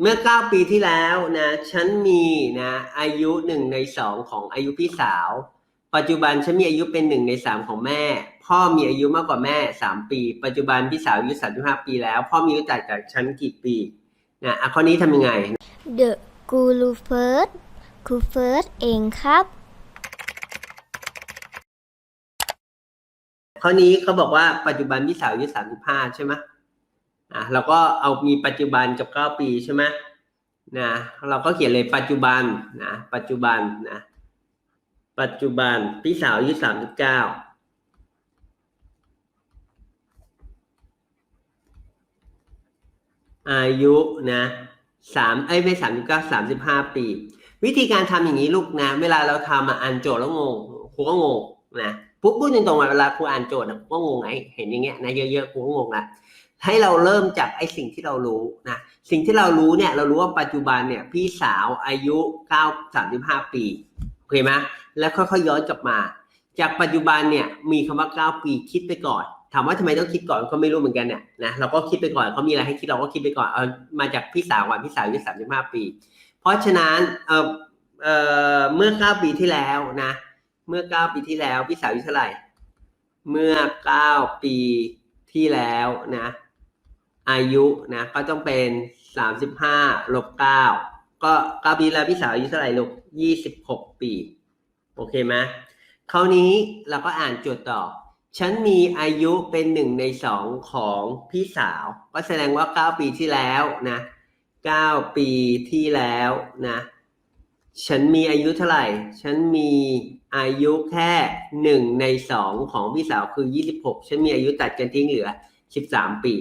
เมื่อ 9 ปีที่แล้วนะฉันมีนะอายุหนึ่งในสองของอายุพี่สาว ปัจจุบันฉันมีอายุเป็นหนึ่งในสามของแม่ พ่อมีอายุมากกว่าแม่สามปี ปัจจุบันพี่สาวอายุสามสิบห้าปีแล้ว พ่อมีอายุต่างจากฉันกี่ปีนะอะข้อนี้ทำยังไง The ครูรูเฟิร์สครูเฟิร์สเองครับ ข้อนี้เขาบอกว่าปัจจุบันพี่สาวอายุสามสิบห้าใช่ไหม อะเราก็เอามีปัจจุบันกับเก้าปีใช่ไหมนะเราก็เขียนเลยปัจจุบันนะปัจจุบันนะปัจจุบันพี่สาวอายุสามสิบเก้าอายุนะสามไอ้ไม่สามสิบเก้าสามสิบห้าปี วิธีการทำอย่างนี้ลูกนะ เวลาเราทำมาอ่านโจทย์แล้วงงครูก็งงนะปุ๊บพูดตรงๆเวลาครูอ่านโจทย์นะครูก็งงไอ้เห็นอย่างเงี้ยนะเยอะๆครูก็งงละ ให้เราเริ่มจากไอ้สิ่งที่เรารู้นะสิ่งที่เรารู้เนี่ยเรารู้ว่าปัจจุบันเนี่ยพี่สาวอายุเก้าสามสิบห้าปีโอเคไหมแล้วค่อยๆย้อนกลับมา จากปัจจุบันเนี่ยมีคำว่าเก้าปีคิดไปก่อน ถามว่าทำไมต้องคิดก่อนก็ไม่รู้เหมือนกันเนี่ยนะเราก็คิดไปก่อนเขามีอะไรให้คิดเราก็คิดไปก่อนเอามาจากพี่สาวก่อนพี่สาวอายุสามสิบห้าปี เพราะฉะนั้นเออเออเมื่อเก้าปีที่แล้วนะเมื่อเก้าปีที่แล้วพี่สาวอายุเท่าไหร่เมื่อเก้าปีที่แล้วนะ อายุนะก็ต้องเป็นสามสิบห้าลบเก้าก็เก้าปีแล้วพี่สาวอายุเท่าไหร่ลูกยี่สิบหกปี โอเคไหมคราวนี้เราก็อ่านโจทย์ต่อ ฉันมีอายุเป็นหนึ่งในสองของพี่สาว ก็แสดงว่าเก้าปีที่แล้วนะเก้าปีที่แล้วนะฉันมีอายุเท่าไหร่ ฉันมีอายุแค่หนึ่งในสองของพี่สาวคือยี่สิบหกฉันมีอายุตัดกันทิ้งเหลือสิบสามปี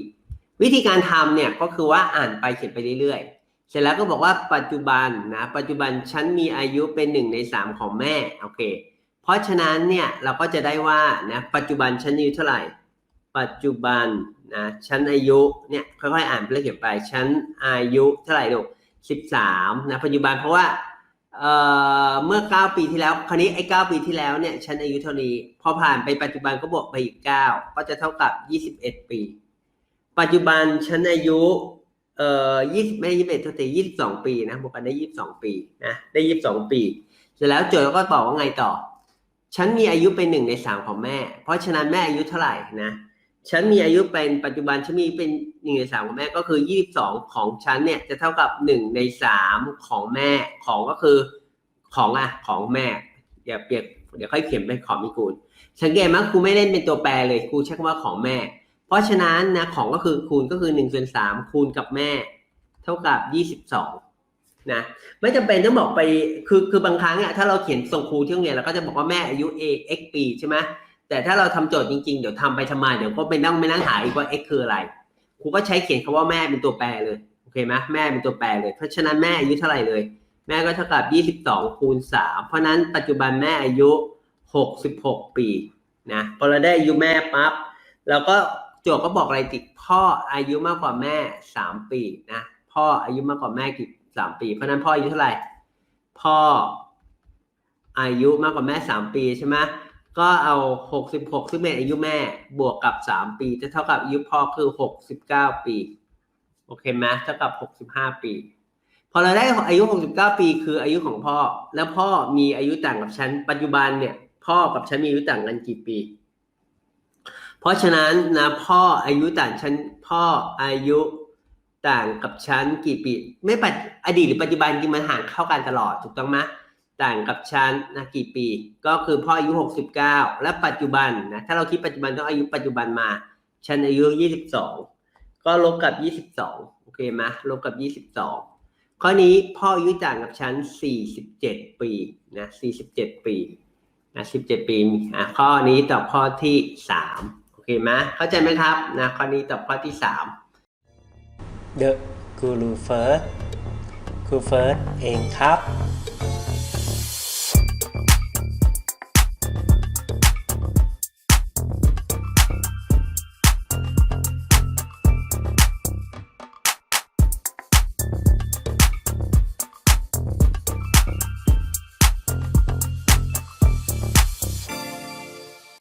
วิธีการทำเนี่ยก็คือว่าอ่านไปเขียนไปเรื่อยๆ เสร็จแล้วก็บอกว่าปัจจุบันนะปัจจุบันฉันมีอายุเป็นหนึ่งในสามของแม่โอเค เพราะฉะนั้นเนี่ยเราก็จะได้ว่านะปัจจุบันฉันอายุเท่าไหร่ ปัจจุบันนะฉันอายุเนี่ยค่อยๆอ่านไปแล้วเขียนไปฉันอายุเท่าไหร่ลูกสิบสามนะปัจจุบันเพราะว่าเอ่อเมื่อเก้าปีที่แล้วคราวนี้ไอ้เก้าปีที่แล้วเนี่ยฉันอายุเท่านี้พอผ่านไปปัจจุบันก็บวกไปอีกเก้าก็จะเท่ากับยี่สิบเอ็ดปี ปัจจุบันฉันอายุเอ่อยี่สิบไม่ยี่สิบเอ็ดตัวแต่ยี่สิบสองปีนะบวกกันได้ยี่สิบสองปีนะได้ยี่สิบสองปี เสร็จแล้วโจทย์ก็บอกว่าไงต่อ ฉันมีอายุเป็นหนึ่งในสามของแม่ เพราะฉะนั้นแม่อายุเท่าไหร่นะฉันมีอายุเป็นปัจจุบันฉันมีเป็นหนึ่งในสามของแม่ก็คือยี่สิบสองของฉันเนี่ยจะเท่ากับหนึ่งในสามของแม่ของก็คือของอะของแม่อย่าเปียกเดี๋ยวค่อยเขียนเป็นของมิกูลสังเกตไหมครูไม่เล่นเป็นตัวแปรเลยครูใช้คำว่าของแม่ เพราะฉะนั้นนะของก็คือคูณก็คือหนึ่งส่วนสามคูณกับแม่ เท่ากับยี่สิบสองนะไม่จำเป็นต้องบอกไปคือคือบางครั้งอะถ้าเราเขียนส่งครูที่โรงเรียนเราก็จะบอกว่าแม่อายุ a x ปีใช่ไหมแต่ถ้าเราทำโจทย์จริงๆ เดี๋ยวทำไปทำมาเดี๋ยวก็ไปนั่งไปนั่งหาอีกว่า x คืออะไรครูก็ใช้เขียนคำว่าแม่เป็นตัวแปรเลยโอเคไหมแม่เป็นตัวแปรเลยเพราะฉะนั้นแม่อายุเท่าไหร่เลย แม่ก็เท่ากับยี่สิบสองคูณสามเพราะนั้นปัจจุบันแม่อายุหกสิบหกปีนะพอเราได้อายุแม่ปั๊บเราก็ จทย์ก็บอกอะไรติพ่ออายุมากกว่าแม่สามปีนะพ่ออายุมากกว่าแม่กี่สามปี เพราะนั้นพ่ออายุเท่าไหร่ พ่ออายุมากกว่าแม่สามปีใช่ไหมก็เอาหกสิบหกซึ่งเป็นอายุแม่บวกกับสามปี จะเท่ากับอายุพ่อคือหกสิบเก้าปีโอเคไหมเท่ากับหกสิบห้าปี พอเราได้อายุ69ปี คืออายุของพ่อ แล้วพ่อมีอายุต่างกับฉันปัจจุบันเนี่ย พ่อกับฉันมีอายุต่างกันกี่ปี ราะฉะนั้นนะพ่ออายุต่างฉันพ่ออายุต่างกับฉันกี่ปีไม่ปัจอดีตหรือปัจจุบันจริงมันห่างเข้ากันตลอดถูกต้องไหมต่างกับฉันนะกี่ปี ก็คือพ่ออายุ 69 และปัจจุบันนะถ้าเราคิดปัจจุบันต้องอายุปัจจุบันมาฉันอายุ 22 ก็ลบกับ 22 โอเคไหมลบกับ 22 ข้อนี้พ่ออายุต่างกับฉัน 47 ปีนะ47 ปีนะ17 ปีอะข้อนี้ตอบข้อที่ 3 เคไหมเข้าใจไหมครับนะข้อนี้ตอบข้อที่ 3 The Guru First ครูเฟิร์สเองครับ